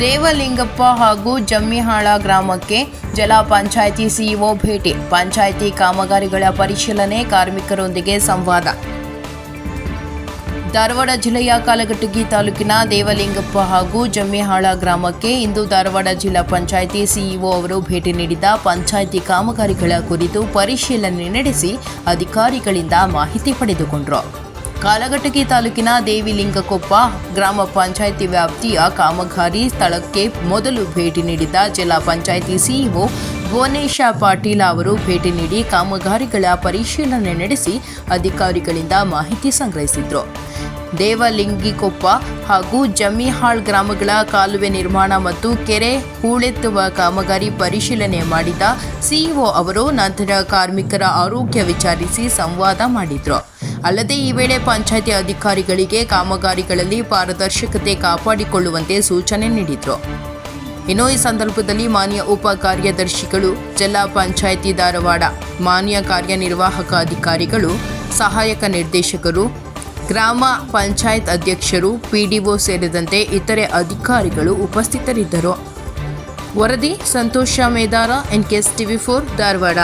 ದೇವಲಿಂಗಪ್ಪ ಹಾಗೂ ಜಮ್ಮಿಹಾಳ ಗ್ರಾಮಕ್ಕೆ ಜಲ ಪಂಚಾಯಿತಿ ಸಿಇಒ ಭೇಟಿ. ಪಂಚಾಯಿತಿ ಕಾಮಗಾರಿಗಳ ಪರಿಶೀಲನೆ ಕಾರ್ಮಿಕರೊಂದಿಗೆ ಸಂವಾದ. ಧಾರವಾಡ ಜಿಲ್ಲೆಯ ಕಾಲಘಟಗಿ ತಾಲೂಕಿನ ದೇವಲಿಂಗಪ್ಪ ಹಾಗೂ ಜಮ್ಮಿಹಾಳ ಗ್ರಾಮಕ್ಕೆ ಇಂದು ಧಾರವಾಡ ಜಿಲ್ಲಾ ಪಂಚಾಯಿತಿ ಸಿಇಒ ಅವರು ಭೇಟಿ ನೀಡಿದ ಪಂಚಾಯಿತಿ ಕಾಮಗಾರಿಗಳ ಕುರಿತು ಪರಿಶೀಲನೆ ನಡೆಸಿ ಅಧಿಕಾರಿಗಳಿಂದ ಮಾಹಿತಿ ಪಡೆದುಕೊಂಡರು. ಕಾಲಘಟ್ಟಗಿ ತಾಲೂಕಿನ ದೇವಿಲಿಂಗಕೊಪ್ಪ ಗ್ರಾಮ ಪಂಚಾಯಿತಿ ವ್ಯಾಪ್ತಿಯ ಕಾಮಗಾರಿ ಸ್ಥಳಕ್ಕೆ ಮೊದಲು ಭೇಟಿ ನೀಡಿದ ಜಿಲ್ಲಾ ಪಂಚಾಯಿತಿ ಸಿಇಒ ಭುವನೇಶ ಪಾಟೀಲ ಅವರು ಭೇಟಿ ನೀಡಿ ಕಾಮಗಾರಿಗಳ ಪರಿಶೀಲನೆ ನಡೆಸಿ ಅಧಿಕಾರಿಗಳಿಂದ ಮಾಹಿತಿ ಸಂಗ್ರಹಿಸಿದ್ರು. ದೇವಲಿಂಗಿಕೊಪ್ಪ ಹಾಗೂ ಜಮ್ಮಿಹಾಳ್ ಗ್ರಾಮಗಳ ಕಾಲುವೆ ನಿರ್ಮಾಣ ಮತ್ತು ಕೆರೆ ಹೂಳೆತ್ತುವ ಕಾಮಗಾರಿ ಪರಿಶೀಲನೆ ಮಾಡಿದ ಸಿಇಒ ಅವರು ನಂತರ ಕಾರ್ಮಿಕರ ಆರೋಗ್ಯ ವಿಚಾರಿಸಿ ಸಂವಾದ ಮಾಡಿದರು. ಅಲ್ಲದೆ ಈ ವೇಳೆ ಪಂಚಾಯಿತಿ ಅಧಿಕಾರಿಗಳಿಗೆ ಕಾಮಗಾರಿಗಳಲ್ಲಿ ಪಾರದರ್ಶಕತೆ ಕಾಪಾಡಿಕೊಳ್ಳುವಂತೆ ಸೂಚನೆ ನೀಡಿದರು. ಇನ್ನು ಈ ಸಂದರ್ಭದಲ್ಲಿ ಮಾನ್ಯ ಉಪ ಕಾರ್ಯದರ್ಶಿಗಳು, ಜಿಲ್ಲಾ ಪಂಚಾಯಿತಿ ಧಾರವಾಡ ಮಾನ್ಯ ಕಾರ್ಯನಿರ್ವಾಹಕ ಅಧಿಕಾರಿಗಳು, ಸಹಾಯಕ ನಿರ್ದೇಶಕರು ಗ್ರಾಮ ಪಂಚಾಯತ್ ಅಧ್ಯಕ್ಷರು, ಪಿಡಿಒ ಸೇರಿದಂತೆ ಇತರೆ ಅಧಿಕಾರಿಗಳು ಉಪಸ್ಥಿತರಿದ್ದರು. ವರದಿ, Santosha Medara NKS TV four Dharwad.